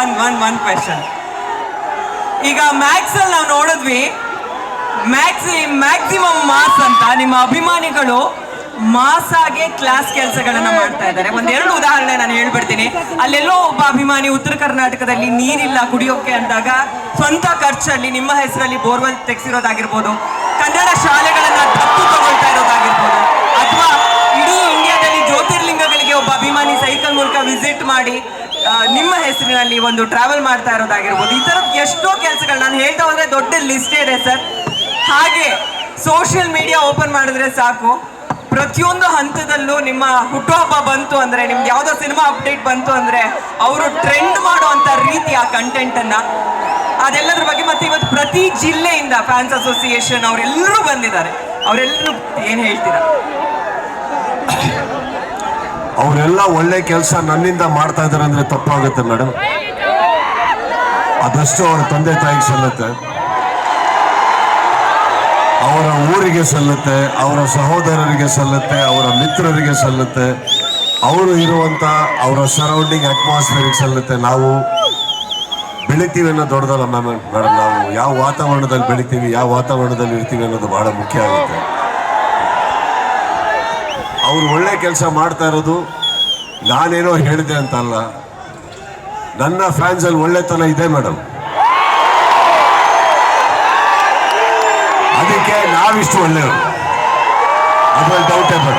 One one one question ಈಗ Max ಅಲ್ಲಿ ನಾವು ನೋಡಿದ್ವಿ. ಮ್ಯಾಕ್ಸಿ ಮ್ಯಾಕ್ಸಿಮಮ್ ಮಾಸ್ ಅಂತ ನಿಮ್ಮ ಅಭಿಮಾನಿಗಳು ಮಾಸ್ ಆಗಿ ಕ್ಲಾಸ್ ಕೆಲಸಗಳನ್ನ ಮಾಡ್ತಾ ಇದ್ದಾರೆ. ಒಂದೆರಡು ಉದಾಹರಣೆ ನಾನು ಹೇಳ್ಬಿಡ್ತೀನಿ. ಅಲ್ಲೆಲ್ಲೋ ಒಬ್ಬ ಅಭಿಮಾನಿ ಉತ್ತರ ಕರ್ನಾಟಕದಲ್ಲಿ ನೀರಿಲ್ಲ ಕುಡಿಯೋಕೆ ಅಂದಾಗ ಸ್ವಂತ ಖರ್ಚಲ್ಲಿ ನಿಮ್ಮ ಹೆಸರಲ್ಲಿ ಬೋರ್ವೆಲ್ ತೆಗೆಸಿರೋದಾಗಿರ್ಬೋದು ಕನ್ನಡ ಶಾಲೆಗಳನ್ನ ದತ್ತು ತಗೊಳ್ತಾ ಇರೋದಾಗಿರ್ಬೋದು ಅಥವಾ ಇಡೀ ಇಂಡಿಯಾದಲ್ಲಿ ಜ್ಯೋತಿರ್ಲಿಂಗಗಳಿಗೆ ಒಬ್ಬ ಅಭಿಮಾನಿ ಸೈಕಲ್ ಮೂಲಕ ವಿಸಿಟ್ ಮಾಡಿ ನಿಮ್ಮ ಹೆಸರಿನಲ್ಲಿ ಒಂದು ಟ್ರಾವೆಲ್ ಮಾಡ್ತಾ ಇರೋದಾಗಿರ್ಬೋದು. ಈ ಥರದ ಎಷ್ಟೋ ಕೆಲಸಗಳು ನಾನು ಹೇಳ್ತಾ ಹೋದ್ರೆ ದೊಡ್ಡ ಲಿಸ್ಟ್ ಇದೆ ಸರ್. ಹಾಗೆ ಸೋಷಿಯಲ್ ಮೀಡಿಯಾ ಓಪನ್ ಮಾಡಿದ್ರೆ ಸಾಕು. ಪ್ರತಿಯೊಂದು ಹಂತದಲ್ಲೂ ನಿಮ್ಮ ಹುಟ್ಟುಹಬ್ಬ ಬಂತು ಅಂದ್ರೆ, ನಿಮ್ಗೆ ಯಾವುದೋ ಸಿನಿಮಾ ಅಪ್ಡೇಟ್ ಬಂತು ಅಂದ್ರೆ, ಅವರು ಟ್ರೆಂಡ್ ಮಾಡುವಂತ ರೀತಿ ಆ ಕಂಟೆಂಟ್ ಅನ್ನ. ಅದೆಲ್ಲದ್ರ ಬಗ್ಗೆ ಮತ್ತೆ ಇವತ್ತು ಪ್ರತಿ ಜಿಲ್ಲೆಯಿಂದ ಫ್ಯಾನ್ಸ್ ಅಸೋಸಿಯೇಷನ್ ಅವರೆಲ್ಲರೂ ಬಂದಿದ್ದಾರೆ. ಅವರೆಲ್ಲರೂ ಏನ್ ಹೇಳ್ತೀರಾ? ಅವರೆಲ್ಲ ಒಳ್ಳೆ ಕೆಲಸ ನನ್ನಿಂದ ಮಾಡ್ತಾ ಇದ್ದಾರೆ ಅಂದ್ರೆ ತಪ್ಪಾಗುತ್ತೆ ಮೇಡಮ್ ಅದಷ್ಟು ಅವರ ತಂದೆ ತಾಯಿಗೆ ಸಲ್ಲುತ್ತೆ. ಅವರ ಊರಿಗೆ ಸಲ್ಲುತ್ತೆ, ಅವರ ಸಹೋದರರಿಗೆ ಸಲ್ಲುತ್ತೆ, ಅವರ ಮಿತ್ರರಿಗೆ ಸಲ್ಲುತ್ತೆ. ಅವರು ಇರುವಂತ ಅವರ ಸರೌಂಡಿಂಗ್ ಅಟ್ಮಾಸ್ಫಿಯರ್ಗೆ ಸಲ್ಲುತ್ತೆ. ನಾವು ಬೆಳಿತೀವಿ ಅನ್ನೋ ದೊಡ್ಡದಲ್ಲ ಮ್ಯಾಮ್ ಮೇಡಮ್ ನಾವು ಯಾವ ವಾತಾವರಣದಲ್ಲಿ ಬೆಳಿತೀವಿ, ಯಾವ ವಾತಾವರಣದಲ್ಲಿ ಇರ್ತೀವಿ ಅನ್ನೋದು ಬಹಳ ಮುಖ್ಯ ಆಗುತ್ತೆ. ಅವ್ರು ಒಳ್ಳೆ ಕೆಲಸ ಮಾಡ್ತಾ ಇರೋದು, ನಾನೇನೋ ಹೇಳಿದೆ ಅಂತಲ್ಲ. ನನ್ನ ಫ್ಯಾನ್ಸಲ್ಲಿ ಒಳ್ಳೆತನ ಇದೆ ಮೇಡಮ್ ಅದಕ್ಕೆ ನಾವಿಷ್ಟು ಒಳ್ಳೆಯವರು. ಅದ್ರಲ್ಲಿ ಡೌಟೇ ಬೇಡ.